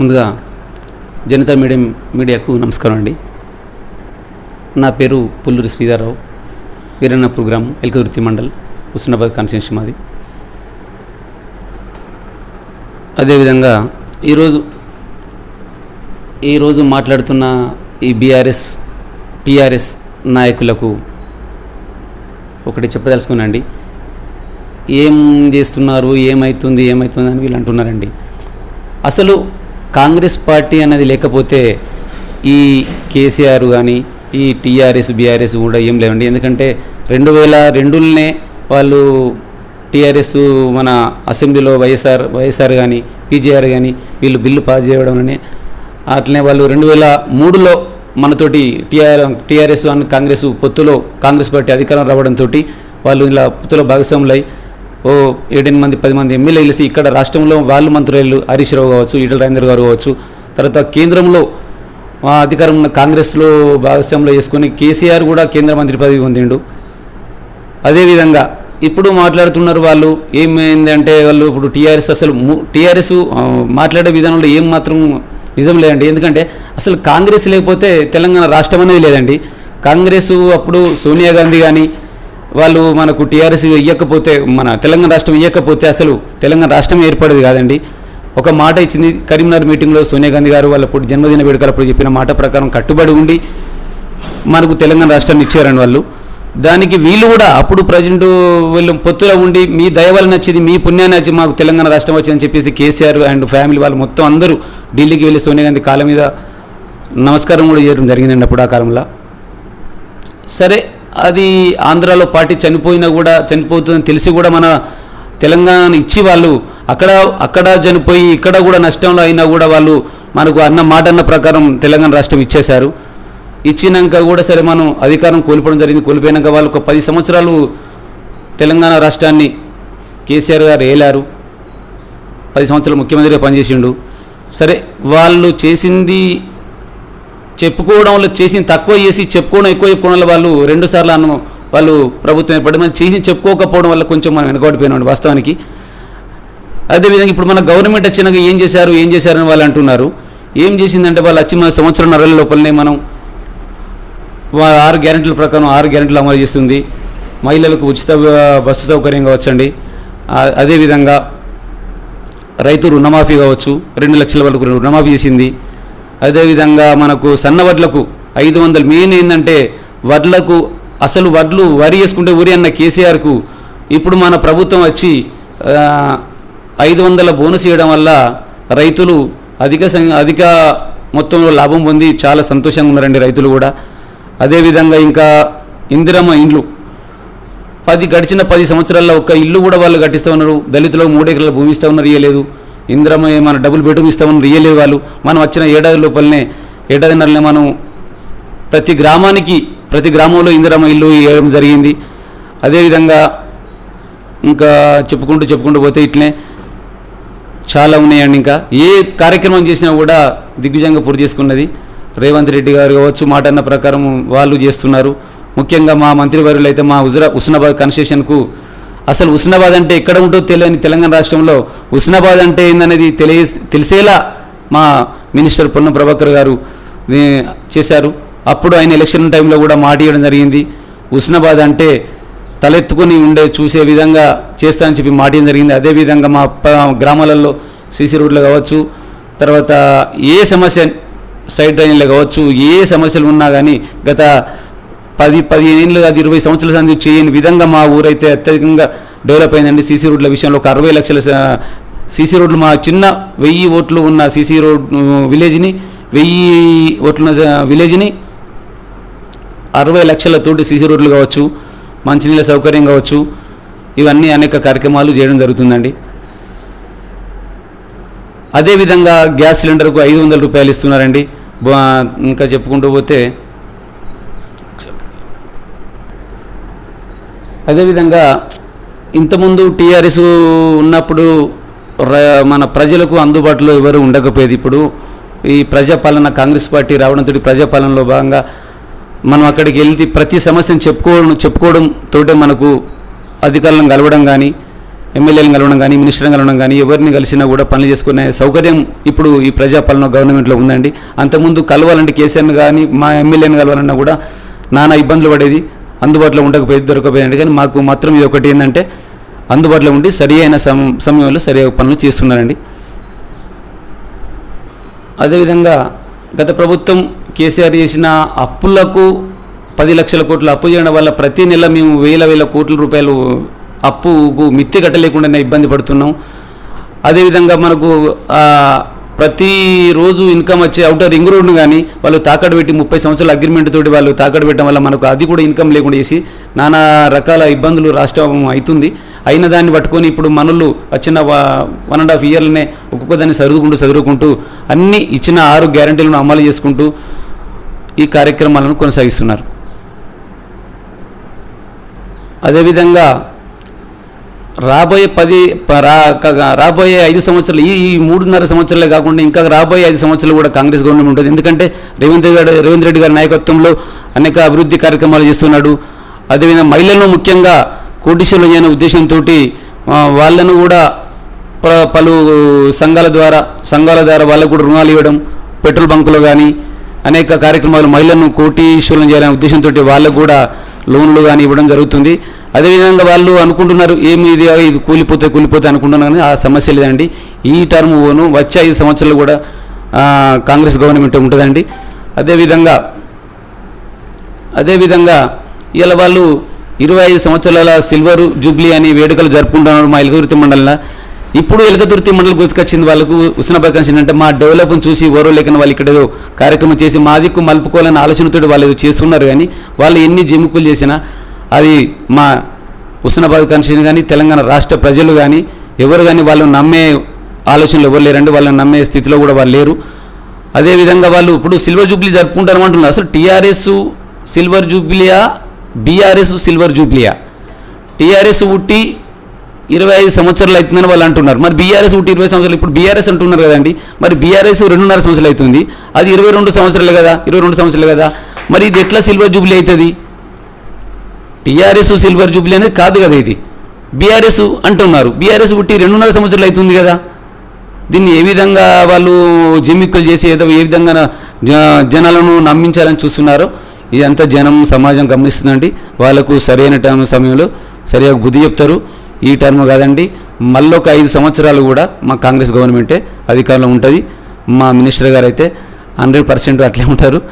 ముందుగా జనతా మీడియం మీడియాకు నమస్కారం అండి. నా పేరు పుల్లూరి శ్రీధర్రావు. ప్రోగ్రాం గ్రామం ఎల్కదుర్తి మండల్ హుస్నాబాద్ కాన్స్టిట్యూన్సీ మాది. అదేవిధంగా ఈరోజు ఈరోజు మాట్లాడుతున్న ఈ బీఆర్ఎస్ టీఆర్ఎస్ నాయకులకు ఒకటి చెప్పదలుచుకున్నాండి ఏం చేస్తున్నారు ఏమవుతుంది ఏమవుతుంది అని వీళ్ళు అంటున్నారండి. అసలు కాంగ్రెస్ పార్టీ అనేది లేకపోతే ఈ కేసీఆర్ కానీ ఈ టీఆర్ఎస్ బీఆర్ఎస్ కూడా ఏం లేవండి. ఎందుకంటే రెండు వేల రెండులోనే వాళ్ళు టీఆర్ఎస్ మన అసెంబ్లీలో వైఎస్ఆర్ వైఎస్ఆర్ కానీ పీజీఆర్ కానీ వీళ్ళు బిల్లు పాస్ చేయడంలోనే అట్లనే వాళ్ళు రెండు వేల మూడులో మనతోటి టీఆర్ టీఆర్ఎస్ అండ్ కాంగ్రెస్ పొత్తులో కాంగ్రెస్ పార్టీ అధికారం రావడంతో వాళ్ళు ఇలా పొత్తులో భాగస్వాములై ఓ ఏడెనిమిది మంది పది మంది ఎమ్మెల్యేలు కలిసి ఇక్కడ రాష్ట్రంలో వాళ్ళు మంత్రులు హరీష్ రావు కావచ్చు ఈటల రాజేంద్ర గారు కావచ్చు తర్వాత కేంద్రంలో అధికారం ఉన్న కాంగ్రెస్లో భాగస్వామ్యంలో చేసుకొని కేసీఆర్ కూడా కేంద్ర మంత్రి పదవి పొందిండు. అదేవిధంగా ఇప్పుడు మాట్లాడుతున్నారు వాళ్ళు ఏమైందంటే వాళ్ళు ఇప్పుడు టీఆర్ఎస్ అసలు టీఆర్ఎస్ మాట్లాడే విధానంలో ఏం మాత్రం నిజం లేదండి. ఎందుకంటే అసలు కాంగ్రెస్ లేకపోతే తెలంగాణ రాష్ట్రం అనేది లేదండి. కాంగ్రెస్ అప్పుడు సోనియా గాంధీ కానీ వాళ్ళు మనకు టీఆర్ఎస్ ఇవ్వకపోతే మన తెలంగాణ రాష్ట్రం ఇవ్వకపోతే అసలు తెలంగాణ రాష్ట్రం ఏర్పడేది కాదండి. ఒక మాట ఇచ్చింది కరీంనగర్ మీటింగ్లో సోనియా గాంధీ గారు వాళ్ళప్పుడు జన్మదిన వేడుకలప్పుడు చెప్పిన మాట ప్రకారం కట్టుబడి ఉండి మనకు తెలంగాణ రాష్ట్రాన్ని ఇచ్చారండి వాళ్ళు. దానికి వీళ్ళు కూడా అప్పుడు ప్రజెంట్ వీళ్ళు పొత్తులో ఉండి మీ దయ వలన నచ్చింది మీ పుణ్యాన్ని వచ్చి మాకు తెలంగాణ రాష్ట్రం వచ్చిందని చెప్పేసి కేసీఆర్ అండ్ ఫ్యామిలీ వాళ్ళు మొత్తం అందరూ ఢిల్లీకి వెళ్ళి సోనియా గాంధీ కాళ్ళ మీద నమస్కారం కూడా చేయడం జరిగిందండి అప్పుడు ఆ కాలంలో. సరే అది ఆంధ్రాలో పార్టీ చనిపోయినా కూడా చనిపోతుందని తెలిసి కూడా మన తెలంగాణ ఇచ్చి వాళ్ళు అక్కడ అక్కడ చనిపోయి ఇక్కడ కూడా నష్టంలో అయినా కూడా వాళ్ళు మనకు అన్న మాట అన్న ప్రకారం తెలంగాణ రాష్ట్రం ఇచ్చేశారు. ఇచ్చినాక కూడా సరే మనం అధికారం కోల్పోవడం జరిగింది. కోల్పోయినాక వాళ్ళు ఒక పది సంవత్సరాలు తెలంగాణ రాష్ట్రాన్ని కేసీఆర్ గారు ఏలారు. పది సంవత్సరాలు ముఖ్యమంత్రిగా పనిచేసిండు. సరే వాళ్ళు చేసింది చెప్పుకోవడం వల్ల తక్కువ చేసి చెప్పుకోవడం ఎక్కువ చెప్పుకోవడం వాళ్ళు రెండు సార్లు అన్న వాళ్ళు ప్రభుత్వం ఏర్పడి మనం చేసి చెప్పుకోకపోవడం వల్ల కొంచెం మనం వెనకబడిపోయినాం వాస్తవానికి. అదేవిధంగా ఇప్పుడు మన గవర్నమెంట్ వచ్చినాక ఏం చేశారు ఏం చేశారని వాళ్ళు అంటున్నారు. ఏం చేసిందంటే వాళ్ళు వచ్చి మన సంవత్సరం నరల లోపలనే మనం ఆరు గ్యారెంటీల ప్రకారం ఆరు గ్యారెంటీలు అమలు చేస్తుంది. మహిళలకు ఉచిత బస్సు సౌకర్యం కావచ్చండి. అదేవిధంగా రైతు రుణమాఫీ కావచ్చు రెండు లక్షల వరకు రుణమాఫీ చేసింది. అదేవిధంగా మనకు సన్న వడ్లకు ఐదు వందలు. మెయిన్ ఏంటంటే వడ్లకు అసలు వడ్లు వరి వేసుకుంటే ఊరి అన్న కేసీఆర్కు ఇప్పుడు మన ప్రభుత్వం వచ్చి ఐదు వందల బోనస్ ఇవ్వడం వల్ల రైతులు అధిక సం- అధిక మొత్తంలో లాభం పొంది చాలా సంతోషంగా ఉన్నారండి రైతులు కూడా. అదేవిధంగా ఇంకా ఇందిరమ్మ ఇండ్లు. పది గడిచిన పది సంవత్సరాల్లో ఒక్క ఇల్లు కూడా వాళ్ళు కట్టిస్తూ ఉన్నారు. దళితులకు మూడు ఎకరాల భూమి ఇస్తూ ఉన్నారు ఇయ్యలేదు. ఇందిరమ్మ మన డబుల్ బెడ్రూమ్ ఇస్తామని ఉన్నారు వాళ్ళు మనం వచ్చిన ఏడాది లోపలనే ఏడాదిన్నరలే మనం ప్రతి గ్రామానికి ప్రతి గ్రామంలో ఇందిరమ్మ ఇల్లు వేయడం జరిగింది. అదేవిధంగా ఇంకా చెప్పుకుంటూ చెప్పుకుంటూ పోతే ఇట్లనే చాలా ఉన్నాయండి ఇంకా. ఏ కార్యక్రమం చేసినా కూడా దిగ్విజయంగా పూర్తి చేసుకున్నది. రేవంత్ రెడ్డి గారు కావచ్చు మాట అన్న ప్రకారం వాళ్ళు చేస్తున్నారు. ముఖ్యంగా మా మంత్రివర్యులు అయితే మా హుజరా హుస్నాబాద్ కన్స్టిట్యూషన్కు అసలు హుస్నాబాద్ అంటే ఎక్కడ ఉంటుందో తెలియని తెలంగాణ రాష్ట్రంలో హుస్నాబాద్ అంటే ఏందనేది తెలియ తెలిసేలా మా మినిస్టర్ పొన్నం ప్రభాకర్ గారు చేశారు. అప్పుడు ఆయన ఎలక్షన్ టైంలో కూడా మాట ఇవ్వడం జరిగింది. హుస్నాబాద్ అంటే తలెత్తుకొని ఉండే చూసే విధంగా చేస్తానని చెప్పి మాట ఇవ్వడం జరిగింది. అదేవిధంగా మా గ్రామాలలో సీసీ రోడ్లు కావచ్చు తర్వాత ఏ సమస్య సైడ్ డ్రైన్లు కావచ్చు ఏ సమస్యలు ఉన్నా కానీ గత పది పదిహేను ఏళ్ళు అది ఇరవై సంవత్సరాల సంది చేయని విధంగా మా ఊరైతే అత్యధికంగా డెవలప్ అయిందండి సీసీ రోడ్ల విషయంలో ఒక అరవై లక్షల సీసీ రోడ్లు మా చిన్న వెయ్యి ఓట్లు ఉన్న సీసీ రోడ్ విలేజ్ని వెయ్యి ఓట్లున్న విలేజ్ని అరవై లక్షలతోటి సీసీ రోడ్లు కావచ్చు మంచినీళ్ళ సౌకర్యం కావచ్చు ఇవన్నీ అనేక కార్యక్రమాలు చేయడం జరుగుతుందండి. అదేవిధంగా గ్యాస్ సిలిండర్కు ఐదు వందల రూపాయలు ఇస్తున్నారండి. ఇంకా చెప్పుకుంటూ పోతే అదేవిధంగా ఇంతకుముందు టీఆర్ఎస్ ఉన్నప్పుడు మన ప్రజలకు అందుబాటులో ఎవరు ఉండకపోయేది ఇప్పుడు ఈ ప్రజాపాలన కాంగ్రెస్ పార్టీ రావడంతో ప్రజాపాలనలో భాగంగా మనం అక్కడికి వెళ్తే ప్రతి సమస్యను చెప్పుకోవడం చెప్పుకోవడం తోటే మనకు అధికారులను కలవడం కానీ ఎమ్మెల్యేలను కలవడం కానీ మినిస్టర్ని కలవడం కానీ ఎవరిని కలిసినా కూడా పనులు చేసుకునే సౌకర్యం ఇప్పుడు ఈ ప్రజాపాలన గవర్నమెంట్లో ఉందండి. అంతకుముందు కలవాలంటే కేసీఆర్ని కానీ మా ఎమ్మెల్యేని కలవాలన్నా కూడా నానా ఇబ్బందులు పడేది. అందుబాటులో ఉండకపోయి దొరకపోయేది కానీ మాకు మాత్రం ఇది ఒకటి ఏంటంటే అందుబాటులో ఉండి సరి అయిన సమ సమయంలో సరి పనులు చేస్తున్నారండి. అదేవిధంగా గత ప్రభుత్వం కేసీఆర్ చేసిన అప్పులకు పది లక్షల కోట్ల అప్పు చేయడం వల్ల ప్రతి నెల మేము వేల వేల కోట్ల రూపాయలు అప్పుకు మిత్తి కట్టలేకుండానే ఇబ్బంది పడుతున్నాం. అదేవిధంగా మనకు ప్రతిరోజు ఇన్కమ్ వచ్చే అవుటర్ రింగ్ రోడ్ను కానీ వాళ్ళు తాకట్టు పెట్టి ముప్పై సంవత్సరాల అగ్రిమెంట్ తోటి వాళ్ళు తాకట్టు పెట్టడం వల్ల మనకు అది కూడా ఇన్కమ్ లేకుండా చేసి నానా రకాల ఇబ్బందులు రాష్ట్రం అవుతుంది. అయిన దాన్ని పట్టుకొని ఇప్పుడు మనలు వచ్చిన వన్ అండ్ హాఫ్ ఇయర్లనే ఒక్కొక్క దాన్ని చదువుకుంటూ చదువుకుంటూ అన్ని ఇచ్చిన ఆరు గ్యారంటీలను అమలు చేసుకుంటూ ఈ కార్యక్రమాలను కొనసాగిస్తున్నారు. అదేవిధంగా రాబోయే పది ప- రాబోయే ఐదు సంవత్సరాలు ఈ ఈ మూడున్నర సంవత్సరాలే కాకుండా ఇంకా రాబోయే ఐదు సంవత్సరాలు కూడా కాంగ్రెస్ గవర్నమెంట్ ఉంటుంది. ఎందుకంటే రేవంత్ రెడ్డి గారు రేవంత్ రెడ్డి గారి నాయకత్వంలో అనేక అభివృద్ధి కార్యక్రమాలు చేస్తున్నాడు. అదేవిధంగా మహిళలను ముఖ్యంగా కోటీశ్వరులు చేయని ఉద్దేశంతో వాళ్ళను కూడా ప- పలు సంఘాల ద్వారా సంఘాల ద్వారా వాళ్ళకు కూడా రుణాలు ఇవ్వడం పెట్రోల్ బంకులు కానీ అనేక కార్యక్రమాలు మహిళలను కోటీశ్వరులను చేయాలనే ఉద్దేశంతో వాళ్ళకు కూడా లోన్లు కానీ ఇవ్వడం జరుగుతుంది. అదేవిధంగా వాళ్ళు అనుకుంటున్నారు ఏమి ఇది ఇది కూలిపోతే కూలిపోతే అనుకుంటున్నారు కానీ ఆ సమస్య లేదండి. ఈ టర్మ్ ఓను వచ్చే ఐదు సంవత్సరాలు కూడా కాంగ్రెస్ గవర్నమెంట్ ఉంటుందండి. అదేవిధంగా అదేవిధంగా ఇలా వాళ్ళు ఇరవై ఐదు సంవత్సరాల సిల్వర్ జూబ్లీ అని వేడుకలు జరుపుకుంటున్నారు మా ఎలుగురుతి మండలంలో. ఇప్పుడు ఎలుగతుర్తి మండలి గుర్తుకొచ్చింది వాళ్ళకు ఉష్ణబాద్ అంటే మా డెవలప్ను చూసి ఓరో లేకన వాళ్ళు ఇక్కడ కార్యక్రమం చేసి మా దిక్కు మలుపుకోవాలని ఆలోచనతో వాళ్ళు చేస్తున్నారు కానీ వాళ్ళు ఎన్ని జిమ్ముకులు చేసినా అది మా హుస్నాబాద్ కన్షన్ కానీ తెలంగాణ రాష్ట్ర ప్రజలు కానీ ఎవరు కానీ వాళ్ళు నమ్మే ఆలోచనలు ఎవరు లేరండి వాళ్ళని నమ్మే స్థితిలో కూడా వాళ్ళు లేరు. అదేవిధంగా వాళ్ళు ఇప్పుడు సిల్వర్ జూబ్లీ జరుపుకుంటారు అంటున్నారు. అసలు టీఆర్ఎస్ సిల్వర్ జూబ్లియా బీఆర్ఎస్ సిల్వర్ జూబ్లియా టీఆర్ఎస్ ఉట్టి ఇరవై ఐదు సంవత్సరాలు అవుతుందని వాళ్ళు అంటున్నారు. మరి బీఆర్ఎస్ ఉట్టి ఇరవై సంవత్సరాలు ఇప్పుడు బీఆర్ఎస్ అంటున్నారు కదండి మరి బీఆర్ఎస్ రెండున్నర సంవత్సరాలు అవుతుంది. అది ఇరవై రెండు సంవత్సరాలు కదా? ఇరవై రెండు సంవత్సరాలు కదా? మరి ఇది ఎట్లా సిల్వర్ జూబ్లీ అవుతుంది? టీఆర్ఎస్ సిల్వర్ జూబ్లీ అనేది కాదు కదా ఇది. బీఆర్ఎస్ అంటున్నారు. బీఆర్ఎస్ పుట్టి రెండున్నర సంవత్సరాలు అవుతుంది కదా. దీన్ని ఏ విధంగా వాళ్ళు జిమ్మిక్కులు చేసి ఏదో ఏ విధంగా జ- జనాలను నమ్మించాలని చూస్తున్నారో ఇదంతా జనం సమాజం గమనిస్తుందండి. వాళ్ళకు సరైన టైం సమయంలో సరిగా బుద్ధి చెప్తారు. ఈ టర్మ్ కాదండి. మళ్ళీ ఒక ఐదు సంవత్సరాలు కూడా మా కాంగ్రెస్ గవర్నమెంటే అధికారంలో ఉంటుంది. మా మినిస్టర్ గారు అయితే హండ్రెడ్ పర్సెంట్ అట్లే ఉంటారు.